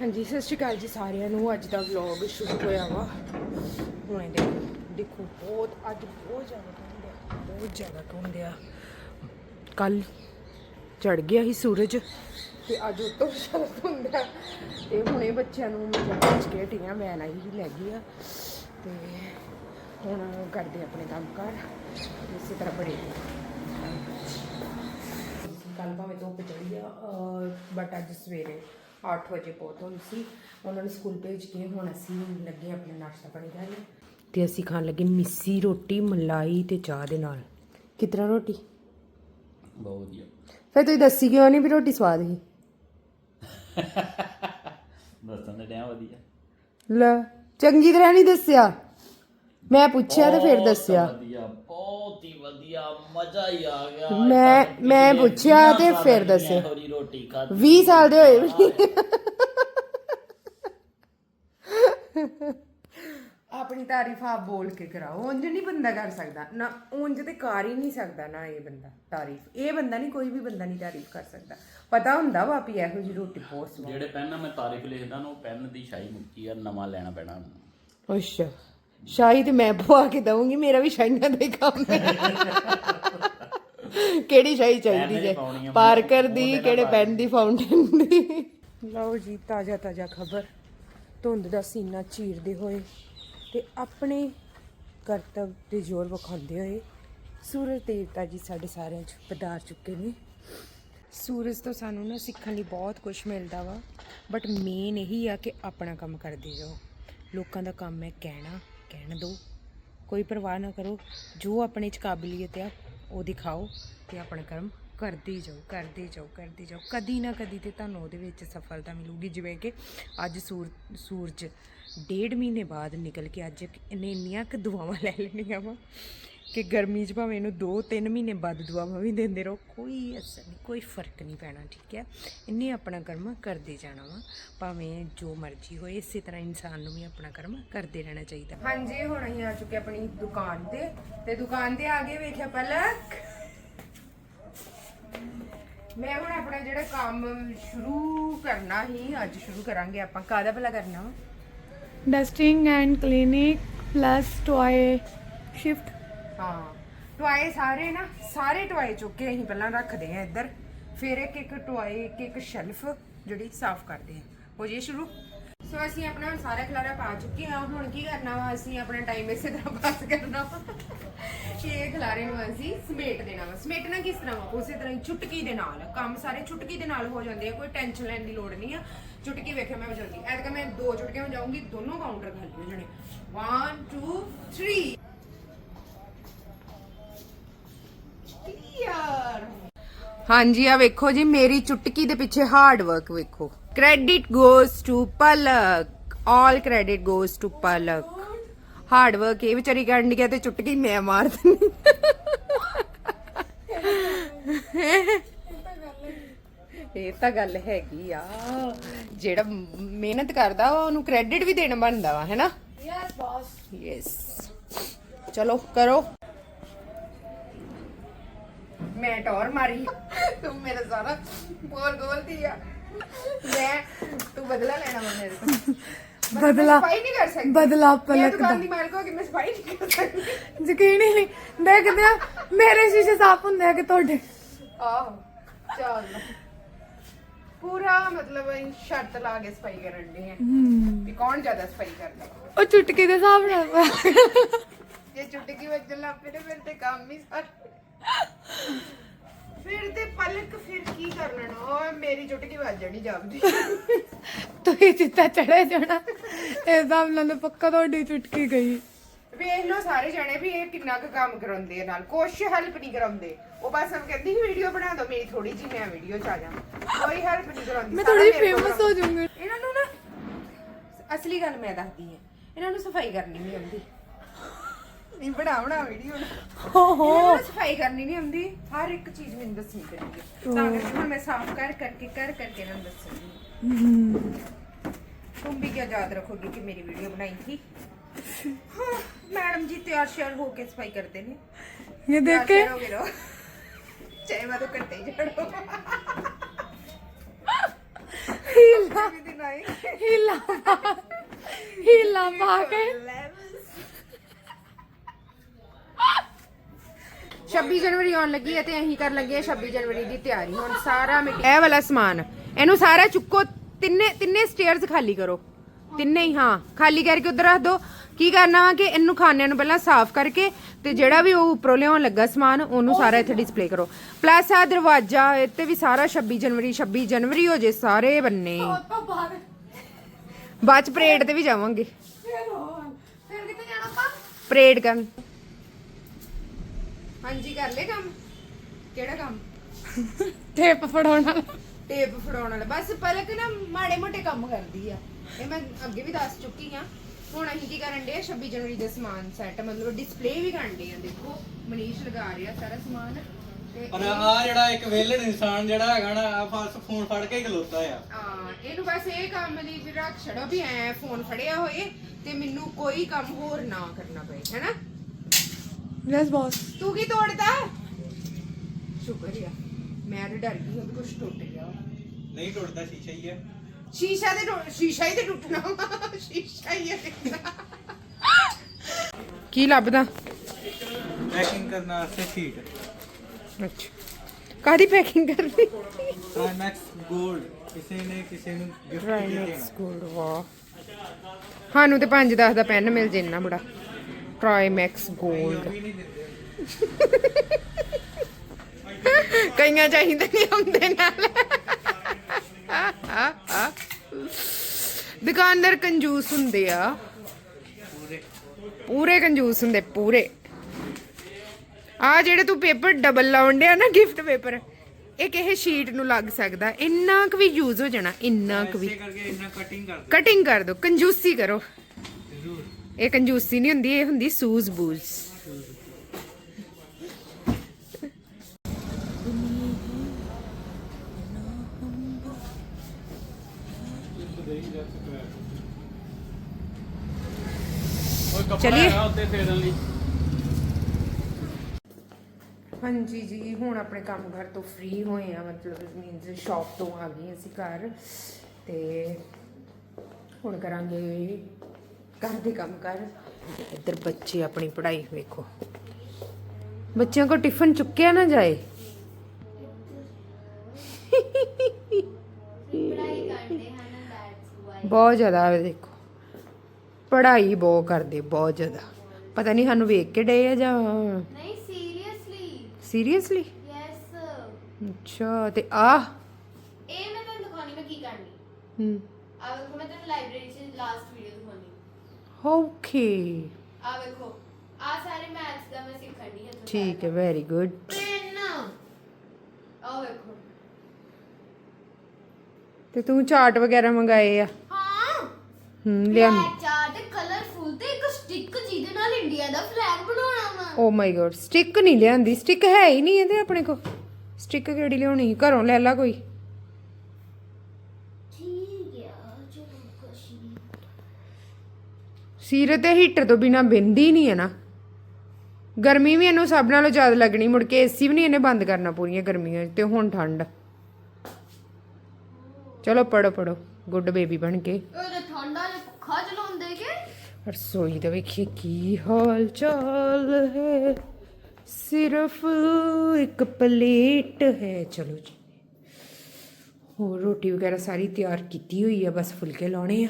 ਹਾਂਜੀ, ਸਤਿ ਸ਼੍ਰੀ ਅਕਾਲ ਜੀ ਸਾਰਿਆਂ ਨੂੰ। ਅੱਜ ਦਾ ਵਲੌਗ ਸ਼ੁਰੂ ਹੋਇਆ ਵਾ। ਹੁਣੇ ਦੇਖੋ ਦੇਖੋ, ਬਹੁਤ ਅੱਜ ਬਹੁਤ ਜ਼ਿਆਦਾ ਧੁੰਦ ਆ, ਬਹੁਤ ਜ਼ਿਆਦਾ ਧੁੰਦ ਆ। ਕੱਲ ਚੜ ਗਿਆ ਸੀ ਸੂਰਜ ਤੇ ਅੱਜ ਉਹ ਤੋਂ ਜ਼ਿਆਦਾ ਧੁੰਦ ਆ। ਤੇ ਹੁਣੇ ਬੱਚਿਆਂ ਨੂੰ ਮੈਂ ਭੇਜ ਕੇ ਹਟੀਆਂ ਵੈਨ ਆਈ ਹੀ ਲੈ ਗਈ ਆ। ਤੇ ਹੁਣ ਕਰਦੇ ਆਪਣੇ ਕੰਮ ਕਾਰ ਇਸੇ ਤਰ੍ਹਾਂ ਬੜੇ ਕੱਲ ਭਾਵੇਂ ਧੁੱਪ ਚੜੀ ਆ ਬਟ ਅੱਜ ਸਵੇਰੇ 8 ਵਜੇ ਪਹੁੰਚ ਹੋਈ ਸੀ। ਉਹਨਾਂ ਨੂੰ ਸਕੂਲ ਭੇਜ ਕੇ ਹੁਣ ਅਸੀਂ ਲੱਗੇ ਆਪਣੇ ਨਾਸ਼ਤਾ ਪਾਣੀ ਕਰਨ ਤੇ ਅਸੀਂ ਖਾਣ ਲੱਗੇ ਮਿੱਸੀ ਰੋਟੀ ਮਲਾਈ ਤੇ ਚਾਹ ਦੇ ਨਾਲ। ਕਿਤਨਾ ਰੋਟੀ? ਬਹੁਤ ਵਧੀਆ। ਫਿਰ ਤੁਸੀਂ ਦੱਸੀ ਕਿਉਂ ਨਹੀਂ ਵੀ ਰੋਟੀ ਸਵਾਦ ਸੀ? ਦੱਸਣ ਦੇ ਟਾਈਮ ਵਧੀਆ। ਲੈ ਚੰਗੀ ਤਰ੍ਹਾਂ ਨਹੀਂ ਦੱਸਿਆ? ਮੈਂ ਪੁੱਛਿਆ ਤੇ ਫਿਰ ਦੱਸਿਆ। ਵਧੀਆ ਬਹੁਤ ਹੀ ਵਧੀਆ ਮਜ਼ਾ ਹੀ ਆ ਗਿਆ। ਮੈਂ- ਮੈਂ ਪੁੱਛਿਆ ਤੇ ਫਿਰ ਦੱਸਿਆ। ਖਾਧੀ 20 ਸਾਲ ਦੇ ਹੋਏ ਵੀ। ਆਪਣੀ ਤਾਰੀਫ ਆਪ ਬੋਲ ਕੇ ਕਰਾਓ। ਉਂਝ ਨਹੀਂ ਬੰਦਾ ਕਰ ਸਕਦਾ। ਨਾ ਉਂਝ ਤੇ ਕਰ ਹੀ ਨਹੀਂ ਸਕਦਾ ਨਾ ਇਹ ਬੰਦਾ ਤਾਰੀਫ। ਇਹ ਬੰਦਾ ਨਹੀਂ ਕੋਈ ਵੀ ਬੰਦਾ ਨਹੀਂ ਤਾਰੀਫ ਕਰ ਸਕਦਾ। ਪਤਾ ਹੁੰਦਾ ਵਾ ਵੀ ਇਹੋ ਜੀ ਰੋਟੀ ਬਹੁਤ ਸਵਾਦ। ਜਿਹੜੇ ਪੈਨ ਨਾਲ ਮੈਂ ਤਾਰੀਫ ਲਿਖਦਾ ਨਾ ਉਹ ਪੈਨ ਦੀ ਸ਼ਾਈ ਮੁੱਕੀ ਆ ਨਵਾਂ ਲੈਣਾ ਪੈਣਾ। ਮੈਨੂੰ ਅੱਛਾ। ਸ਼ਾਹੀ ਤੇ ਮੈਂ ਪਵਾ ਕੇ ਦਵਾਂਗੀ ਮੇਰਾ ਵੀ ਸ਼ਾਈਆਂ ਦਾ ਹੀ ਕੰਮ ਹੈ ਕਿਹੜੀ ਸ਼ਾਹੀ ਚਾਹੀਦੀ ਜੇ? ਪਾਰਕਰ ਦੀ ਤੇ ਕਿਹੜੇ ਪੈਨ ਦੀ ਫਾਊਂਟੇਨ ਦੀ? ਲਓ ਜੀ ਤਾਜ਼ਾ ਤਾਜ਼ਾ ਖਬਰ। ਧੁੰਦ ਦਾ ਸੀਨਾ ਚੀਰਦੇ ਹੋਏ ਤੇ ਆਪਣੇ ਕਰਤੱਵ ਦੇ ਜ਼ੋਰ ਵਿਖਾਉਂਦੇ ਹੋਏ ਸੂਰਜ ਦੇਵਤਾ ਜੀ ਸਾਡੇ ਸਾਰਿਆਂ 'ਚ ਪਧਾਰ ਚੁੱਕੇ ਨੇ। ਸੂਰਜ ਤੋਂ ਸਾਨੂੰ ਨਾ ਸਿੱਖਣ ਲਈ ਬਹੁਤ ਕੁਝ ਮਿਲਦਾ ਵਾ ਬਟ ਮੇਨ ਇਹੀ ਆ ਕਿ ਆਪਣਾ ਕੰਮ ਕਰਦੇ ਜਾਓ ਲੋਕਾਂ ਦਾ ਕੰਮ ਹੈ ਕਹਿਣਾ ਕਹਿਣ ਦਿਓ ਕੋਈ ਪਰਵਾਹ ਨਾ ਕਰੋ। ਜੋ ਆਪਣੇ 'ਚ ਕਾਬਲੀਅਤ ਆ ਉਹ ਦਿਖਾਓ ਤੇ ਆਪਣਾ ਕਰਮ ਕਰਦੇ ਜਾਓ ਕਰਦੇ ਜਾਓ ਕਰਦੇ ਜਾਓ। ਕਦੀ ਨਾ ਕਦੀ ਤੇ ਤੁਹਾਨੂੰ ਉਹਦੇ ਵਿੱਚ ਸਫਲਤਾ ਮਿਲੂਗੀ। ਜਿਵੇਂ ਕਿ ਅੱਜ ਸੂਰ, ਸੂਰਜ ਡੇਢ ਮਹੀਨੇ ਬਾਅਦ ਨਿਕਲ ਕੇ ਅੱਜ ਇਹਨੇ ਇੰਨੀਆਂ ਕੁ ਦੁਆਵਾਂ ਲੈ ਲੈਣੀਆਂ ਵਾ। ਕਿ ਗਰਮੀ 'ਚ ਭਾਵੇਂ ਇਹਨੂੰ 2-3 ਮਹੀਨੇ ਬਾਅਦ ਦੁਆਵਾਂ ਵੀ ਦਿੰਦੇ ਰਹੋ ਕੋਈ ਅਸਰ ਨਹੀਂ ਕੋਈ ਫ਼ਰਕ ਨਹੀਂ ਪੈਣਾ ਠੀਕ ਹੈ? ਇੰਨੇ ਆਪਣਾ ਕਰਮ ਕਰਦੇ ਜਾਣਾ ਵਾ ਭਾਵੇਂ ਜੋ ਮਰਜ਼ੀ ਹੋਏ ਇਸੇ ਤਰ੍ਹਾਂ ਇਨਸਾਨ ਨੂੰ ਵੀ ਆਪਣਾ ਕਰਮ ਕਰਦੇ ਰਹਿਣਾ ਚਾਹੀਦਾ। ਹਾਂਜੀ ਹੁਣ ਅਸੀਂ ਆ ਚੁੱਕੇ ਆਪਣੀ ਦੁਕਾਨ ਤੇ ਤੇ ਦੁਕਾਨ ਤੇ ਆ ਕੇ ਵੇਖਿਆ ਪਹਿਲਾਂ ਮੈਂ ਹੁਣ ਆਪਣਾ ਜਿਹੜਾ ਕੰਮ ਸ਼ੁਰੂ ਕਰਨਾ ਹੀ ਅੱਜ ਸ਼ੁਰੂ ਕਰਾਂਗੇ ਆਪਾਂ। ਕਾਹਦਾ ਭਲਾ ਕਰਨਾ dusting and cleaning plus toy shift ਹਾਂ। ਟੁਆਏ ਸਾਰੇ ਨਾ, ਸਾਰੇ ਟੁਆਏ ਚੁੱਕ ਕੇ ਅਸੀਂ ਪਹਿਲਾਂ ਰੱਖਦੇ ਆ ਇੱਧਰ। ਫਿਰ ਇੱਕ ਇੱਕ ਟੁਆਏ, ਇੱਕ ਇੱਕ ਸ਼ੈਲਫ ਜਿਹੜੀ ਸਾਫ਼ ਕਰਦੇ ਆ। ਹੋ ਜੇ ਸ਼ੁਰੂ? ਸੋ ਅਸੀਂ ਆਪਣਾ ਸਾਰਾ ਖਲਾਰਾ ਪਾ ਚੁੱਕੇ ਆ। ਹੁਣ ਕੀ ਕਰਨਾ ਵਾ? ਅਸੀਂ ਆਪਣਾ ਟਾਈਮ ਇਸੇ ਤਰ੍ਹਾਂ ਪਾਸ ਕਰਨਾ ਵਾ। ਕਿ ਇਹ ਖਲਾਰੇ ਨੂੰ ਅਸੀਂ ਸਮੇਟ ਦੇਣਾ ਵਾ। ਸਮੇਟਣਾ ਕਿਸ ਤਰ੍ਹਾਂ ਵਾ? ਉਸੇ ਤਰ੍ਹਾਂ ਹੀ ਚੁਟਕੀ ਦੇ ਨਾਲ। ਕੰਮ ਸਾਰੇ ਚੁਟਕੀ ਦੇ ਨਾਲ ਹੋ ਜਾਂਦੇ ਆ। ਕੋਈ ਟੈਨਸ਼ਨ ਲੈਣ ਦੀ ਲੋੜ ਨਹੀਂ ਆ। ਚੁਟਕੀ ਵੇਖਿਆ ਮੈਂ ਵਜਾਉਂਦੀ। ਐਤਕਾਂ ਮੈਂ ਦੋ ਚੁਟਕੀਆਂ ਵਜਾਉਂਗੀ, ਦੋਨੋਂ ਕਾਊਂਟਰ ਖਾਲੀ ਹੋ ਜਾਣੇ। 1 2 3 ਹਾਂਜੀ ਆ ਵੇਖੋ ਜੀ ਮੇਰੀ ਚੁਟਕੀ ਦੇ ਪਿੱਛੇ ਹਾਰਡ ਵਰਕ ਵੇਖੋ। Credit goes to Palak all credit goes to Palak hard work ਇਹ ਵਿਚਾਰੀ ਕਰਨ ਗਿਆ ਤੇ ਚੁਟਕੀ ਮੈਂ ਮਾਰ ਦਿੰਦੀ। ਇਹ ਤਾਂ ਗੱਲ ਹੈਗੀ ਆ। ਜਿਹੜਾ ਮਿਹਨਤ ਕਰਦਾ ਉਹਨੂੰ ਕ੍ਰੈਡਿਟ ਵੀ ਦੇਣਾ ਬਣਦਾ ਵਾ ਹੈਨਾ ਯੈਸ ਬਾਸ ਯੈਸ ਚਲੋ ਕਰੋ। ਮੈਂ ਟੌਰ ਮਾਰੀ। ਤੂੰ ਮੇਰਾ ਸਾਰਾ ਬੋਲ ਗੋਲਦੀ ਆ। ਮੈਂ ਤੂੰ ਬਦਲਾ ਲੈਣਾ ਵਾ ਮੇਰੇ ਤੋਂ ਬਦਲਾ ਸਫ਼ਾਈ ਨਹੀਂ ਕਰ ਸਕਦੀ। ਬਦਲਾ ਮੈਂ ਪਲਕ ਦੁਕਾਨ ਦਾ। ਦੀ ਮਾਲਕ ਹੋ ਕੇ ਮੈਂ ਸਫ਼ਾਈ ਨਹੀਂ ਕਰ ਸਕਦੀ। ਯਕੀਨ ਹੀ ਨਹੀਂ। ਦੇਖਦੇ ਆ ਮੇਰੇ ਸ਼ੀਸ਼ੇ ਸਾਫ਼ ਹੁੰਦੇ ਆ ਕਿ ਤੁਹਾਡੇ? ਆਹੋ ਚੱਲ। ਪੂਰਾ ਮਤਲਬ ਅਸੀਂ ਸ਼ਰਤ ਲਾ ਕੇ ਸਫ਼ਾਈ ਕਰਨ ਦੇ ਆ। ਵੀ ਕੌਣ ਜ਼ਿਆਦਾ ਸਫ਼ਾਈ ਕਰਦਾ ਉਹ ਚੁਟਕੀ ਦੇ ਹਿਸਾਬ ਨਾਲ। ਜੇ ਚੁਟਕੀ ਵੱਜਣ ਲੱਗ ਪਏ ਤੇ ਫਿਰ ਤੇ ਕੰਮ ਹੀ ਸਾਰਾ। ਫਿਰ ਤੇ ਪਲਕ ਫਿਰ ਕੀ ਕਰਨਾ? ਓਏ ਮੇਰੀ ਚੁਟਕੀ ਵੱਜ ਜਾਣੀ ਜਾਪਦੀ ਤੁਸੀਂ ਜਿੱਤਾ ਚੜੇ ਜਾਣਾ ਇਸ ਹਿਸਾਬ ਨਾਲ ਤਾਂ ਪੱਕਾ ਤੁਹਾਡੀ ਚੁਟਕੀ ਗਈ। ਵੇਖ ਲਓ ਸਾਰੇ ਜਣੇ ਵੀ ਇਹ ਕਿੰਨਾ ਕੁ ਕੰਮ ਕਰਾਉਂਦੇ ਆ ਨਾਲ। ਕੁਛ ਹੈਲਪ ਨਹੀਂ ਕਰਾਉਂਦੇ। ਉਹ ਬਸ ਹਮ ਕਹਿੰਦੀ ਸੀ ਵੀਡੀਓ ਬਣਾ ਦਿਓ ਮੇਰੀ ਥੋੜੀ ਜੀ ਮੈਂ ਵੀਡੀਓ ਚ ਆ ਜਾ ਕੋਈ ਹੈਲਪ ਨਹੀਂ ਕਰਾਉਂਦੀ ਮੈਂ ਸਾਰਾ ਥੋੜੀ ਮੇਰੇ ਕੋਲ ਫੇਮਸ ਹੋ ਜਾਊਂਗੀ। ਇਹਨਾਂ ਨੂੰ ਨਾ ਅਸਲੀ ਗੱਲ ਮੈਂ ਦੱਸਦੀ ਹਾਂ। ਇਹਨਾਂ ਨੂੰ ਸਫ਼ਾਈ ਕਰਨੀ ਨਹੀਂ ਆਉਂਦੀ। ਨਹੀਂ ਬਣਾ ਬਣਾ ਵੀਡੀਓ ਹੋ ਹੋ ਇਹਨਾਂ ਨੂੰ ਸਫਾਈ ਕਰਨੀ ਨਹੀਂ ਆਉਂਦੀ ਹਰ ਇੱਕ ਚੀਜ਼ ਮੈਨੂੰ ਦੱਸਣੀ ਪੈਂਦੀ ਹੈ ਤਾਂ ਕਰਕੇ ਹੁਣ ਮੈਂ ਸਾਫ਼ ਕਰ ਕਰਕੇ ਕਰ ਕਰਕੇ ਇਹਨਾਂ ਨੂੰ ਦੱਸਾਂਗੀ तुम भी क्या याद रखोगे कि मेरी वीडियो बनाई थी हाँ, मैडम जी तैयार श्यार होके सफाई करते ने ये देख तैयार के श्यार हो गए रहो चाहे मैं तो करते ही जड़ो ਹੀਲਾ ਹੀਲਾ ਪਾ- ਹੀਲਾ ਪਾ ਕੇ 26 ਜਨਵਰੀ ਆਉਣ ਲੱਗੀ ਹੈ ਤੇ ਅਸੀਂ ਕਰਨ ਲੱਗੇ ਹਾਂ 26 ਜਨਵਰੀ ਦੀ ਤਿਆਰੀ। ਹੁਣ ਸਾਰਾ ਮਿੱਟੀ ਇਹ ਵਾਲਾ ਸਮਾਨ। ਇਹਨੂੰ ਸਾਰਾ ਚੁੱਕੋ ਤਿੰਨੇ ਤਿੰਨੇ ਸਟੇਅਰਸ ਖਾਲੀ ਕਰੋ। ਤਿੰਨੇ ਹੀ ਹਾਂ। ਖਾਲੀ ਕਰਕੇ ਉਧਰ ਰੱਖ ਦੋ। ਕੀ ਕਰਨਾ ਵਾ ਕਿ ਇਹਨੂੰ ਖਾਨਿਆਂ ਨੂੰ ਪਹਿਲਾਂ ਸਾਫ਼ ਕਰਕੇ ਤੇ ਜਿਹੜਾ ਵੀ ਉਹ ਉੱਪਰੋਂ ਲਿਆਉਣ ਲੱਗਾ ਸਮਾਨ ਉਹਨੂੰ ਸਾਰਾ ਇੱਥੇ ਡਿਸਪਲੇ ਕਰੋ। ਪਲੱਸ ਆ ਦਰਵਾਜ਼ਾ ਇੱਥੇ ਵੀ ਸਾਰਾ 26 ਜਨਵਰੀ 26 ਜਨਵਰੀ ਹੋ ਜੇ ਸਾਰੇ ਬੰਨੇ। ਬਾਅਦ। ਚ ਪਰੇਡ ਤੇ ਵੀ ਜਾਵਾਂਗੇ। ਫਿਰ ਕਿੱਥੇ ਜਾਣਾ ਆਪਾਂ? ਪਰੇਡ ਕਰਨ। ਹਾਂਜੀ ਕਰ ਲੈ ਕੰਮ? ਕਿਹੜਾ ਕੰਮ? ਟੇਪ ਫੜਾਉਣ ਵਾਲਾ। ਟੇਪ ਫੜਾਉਣ ਵਾਲਾ। ਬਸ ਪਲਕ ਨਾ ਮਾੜੇ ਮੋਟੇ ਕੰਮ ਕਰਦੀ ਆ। ਇਹ ਮੈਂ ਅੱਗੇ ਵੀ ਦੱਸ ਚੁੱਕੀ ਆ। ਹੁਣ ਅਸੀਂ ਕੀ ਕਰਨ ਦੇ 26 ਜਨਵਰੀ ਦਾ ਸਮਾਨ ਸੈੱਟ ਮਤਲਬ ਡਿਸਪਲੇ ਵੀ ਕਰਨ ਦੇ ਆ। ਦੇਖੋ ਮਨੀਸ਼ ਲਗਾ ਰਿਹਾ ਸਾਰਾ ਸਮਾਨ। ਤੇ ਪਰ ਆ ਜਿਹੜਾ ਇੱਕ ਵਿਹਲੜ ਇਨਸਾਨ ਜਿਹੜਾ ਹੈਗਾ ਨਾ ਆ ਫਾਸ ਫੋਨ ਫੜ ਕੇ ਹੀ ਖਲੋਤਾ ਆ। ਹਾਂ ਇਹਨੂੰ ਬਸ ਇਹ ਕੰਮ ਲਈ ਵੀ ਰੱਖ ਛੜੋ ਵੀ ਐ ਫੋਨ ਫੜਿਆ ਹੋਏ ਤੇ ਮੈਨੂੰ ਕੋਈ ਕੰਮ ਹੋਰ ਨਾ ਕਰਨਾ ਪਏ ਹੈਨਾ? ਯੈਸ ਬੌਸ ਤੂੰ ਕੀ ਤੋੜਦਾ ਸ਼ੁਕਰ ਆ ਮੈਂ ਤਾਂ ਡਰ ਗਈ ਹਾਂ ਕੁਝ ਟੁੱਟ ਗਿਆ। ਨਹੀਂ ਟੁੱਟਦਾ ਸ਼ੀਸ਼ਾ ਹੀ ਹੈ ਸ਼ੀਸ਼ਾ ਤੇ ਟੁੱਟ- ਸ਼ੀਸ਼ਾ ਹੀ ਤੇ ਟੁੱਟਣਾ ਵਾ। ਸ਼ੀਸ਼ਾ ਹੀ ਹੈ ਕੀ ਲੱਭਦਾ? ਪੈਕਿੰਗ ਕਰਨ ਵਾਸਤੇ ਸ਼ੀਟ ਅੱਛਾ। ਕਾਦੀ ਪੈਕਿੰਗ ਕਰਨੀ? ਟ੍ਰਾਈਮੈਕਸ 골ਡ ਕਿਸੇ ਨੇ ਕਿਸੇ ਨੂੰ ਗਿਫਟ ਦੇ ਦੇਣਾ। ਗੋਲਡ ਵਾ ਸਾਨੂੰ ਤੇ 5 10 ਦਾ ਪੈਨ ਮਿਲ ਜੇ ਇੰਨਾ ਬੜਾ। ਟ੍ਰਾਈਮੈਕਸ 골ਡ ਕਈਆਂ ਚਾਹੀਦੇ ਨਹੀਂ ਹੁੰਦੇ ਨਾਲ ਦੁਕਾਨਦਾਰ ਕੰਜੂਸ ਹੁੰਦੇ ਆ ਪੂਰੇ ਕੰਜੂਸ ਹੁੰਦੇ ਪੂਰੇ ਆ ਜਿਹੜੇ ਤੂੰ ਪੇਪਰ ਡਬਲ ਲਾਉਣ ਡਿਆ ਨਾ ਗਿਫਟ ਪੇਪਰ ਇਹ ਕਿਸੇ ਸ਼ੀਟ ਨੂੰ ਲੱਗ ਸਕਦਾ ਇੰਨਾ ਕੁ ਵੀ ਯੂਜ਼ ਹੋ ਜਾਣਾ ਇੰਨਾ ਕੁ ਵੀ ਕਟਿੰਗ ਕਰ ਦੋ ਕੰਜੂਸੀ ਕਰੋ ਇਹ ਕੰਜੂਸੀ ਨਹੀਂ ਹੁੰਦੀ, ਇਹ ਹੁੰਦੀ ਸੂਜ਼ ਬੂਜ਼। ਚਲਿਏ। ਹਾਂਜੀ ਜੀ, ਹੁਣ ਆਪਣੇ ਕੰਮ ਘਰ ਤੋਂ ਫ੍ਰੀ ਹੋਏ ਆ, ਮਤਲਬ ਮੀਨਸ ਸ਼ਾਪ ਤੋਂ ਆ ਗਏ ਅਸੀਂ ਘਰ। ਤੇ ਹੁਣ ਕਰਾਂਗੇ ਘਰ ਦੇ ਕੰਮ ਕਰ। ਇੱਧਰ ਬੱਚੇ ਆਪਣੀ ਪੜ੍ਹਾਈ ਵੇਖੋ। ਬੱਚਿਆਂ ਕੋ ਟਿਫਨ ਚੁੱਕਿਆ ਨਾ ਜਾਏ। ਪੜਾਈ ਕਰਦੇ ਹਨ ਦੈਟਸ ਵਾਈ ਬਹੁਤ ਜ਼ਿਆਦਾ ਇਹ ਦੇਖੋ। ਪੜ੍ਹਾਈ ਬਹੁਤ ਕਰਦੇ ਬਹੁਤ ਜ਼ਿਆਦਾ। ਪਤਾ ਨਹੀਂ ਸਾਨੂੰ ਵੇਖ ਕੇ ਡੇ ਆ ਜਾਂ ਨਹੀਂ ਸੀਰੀਅਸਲੀ ਸੀਰੀਅਸਲੀ ਯੈਸ ਅੱਛਾ ਤੇ ਆ ਇਹ ਮੈਂ ਤੁਹਾਨੂੰ ਦਿਖਾਉਣੀ ਮੈਂ ਕੀ ਕਰਨੀ। ਹੂੰ। ਆ ਵੇਖੋ ਮੈਂ ਤੁਹਾਨੂੰ ਲਾਇਬ੍ਰੇਰੀ 'ਚ ਲਾਸਟ ਵੀਡੀਓ ਦਿਖਾਉਣੀ। ਓਕੇ ਆ ਵੇਖੋ ਆ ਸਾਰੇ ਮੈਥਸ ਦਾ ਮੈਂ ਸਿੱਖਣ ਦੀ ਹਾਂ ਠੀਕ ਹੈ ਵੈਰੀ ਗੁੱਡ ਪੈਨ ਆ ਵੇਖੋ। ਤੇ ਤੂੰ ਚਾਰਟ ਵਗੈਰਾ ਮੰਗਾਏ ਆ? ਹਾਂ। ਹੂੰ ਲਿਆ। ਬਲੈਕ ਚਾਰਟ ਕਲਰਫੁਲ ਤੇ ਇੱਕ ਸਟਿੱਕ ਜਿਹਦੇ ਨਾਲ ਇੰਡੀਆ ਦਾ ਫਲੈਗ ਬਣਾਉਣਾ ਵਾ। ਓ ਮਾਈ ਗॉड ਸਟਿੱਕ ਨਹੀਂ ਲਿਆਂਦੀ। ਸਟਿੱਕ ਹੈ ਹੀ ਨਹੀਂ ਇਹਦੇ ਆਪਣੇ ਕੋ ਸਟਿੱਕ ਕਿਹੜੀ ਲਿਆਉਣੀ? ਘਰੋਂ ਲੈ ਲਾ ਕੋਈ ਠੀਕ ਆ ਚਲੋ ਕੁਛ ਨਹੀਂ ਸੀਰਤ ਤੇ ਹੀਟਰ ਤੋਂ ਬਿਨਾ ਬਿੰਦੀ ਨਹੀਂ ਹੈ ਨਾ। ਗਰਮੀ ਵੀ ਇਹਨੂੰ ਸਭ ਨਾਲੋਂ ਜ਼ਿਆਦਾ ਲੱਗਣੀ ਮੁੜ ਕੇ ਏਸੀ ਵੀ ਨਹੀਂ ਇਹਨੇ ਬੰਦ ਕਰਨਾ ਪੂਰੀਆਂ ਗਰਮੀਆਂ ਤੇ ਹੁਣ ਠੰਡ। ਚਲੋ ਪੜੋ ਪੜੋ ਗੁੱਡ ਬੇਬੀ ਬਣ ਕੇ। ਉਹਦੇ ਠੰਡਾ ਜਿਹਾ ਪੱਖਾ ਚਲਾਉਂਦੇ ਕਿ? ਰਸੋਈ ਦਾ ਵੇਖੀਏ ਕੀ ਹਾਲ ਚਾਲ ਹੈ। ਸਿਰਫ ਇੱਕ ਪਲੇਟ ਹੈ। ਚਲੋ ਜੀ। ਹੋਰ ਰੋਟੀ ਵਗੈਰਾ ਸਾਰੀ ਤਿਆਰ ਕੀਤੀ ਹੋਈ ਆ ਬਸ ਫੁਲਕੇ ਲਾਉਣੇ ਆ।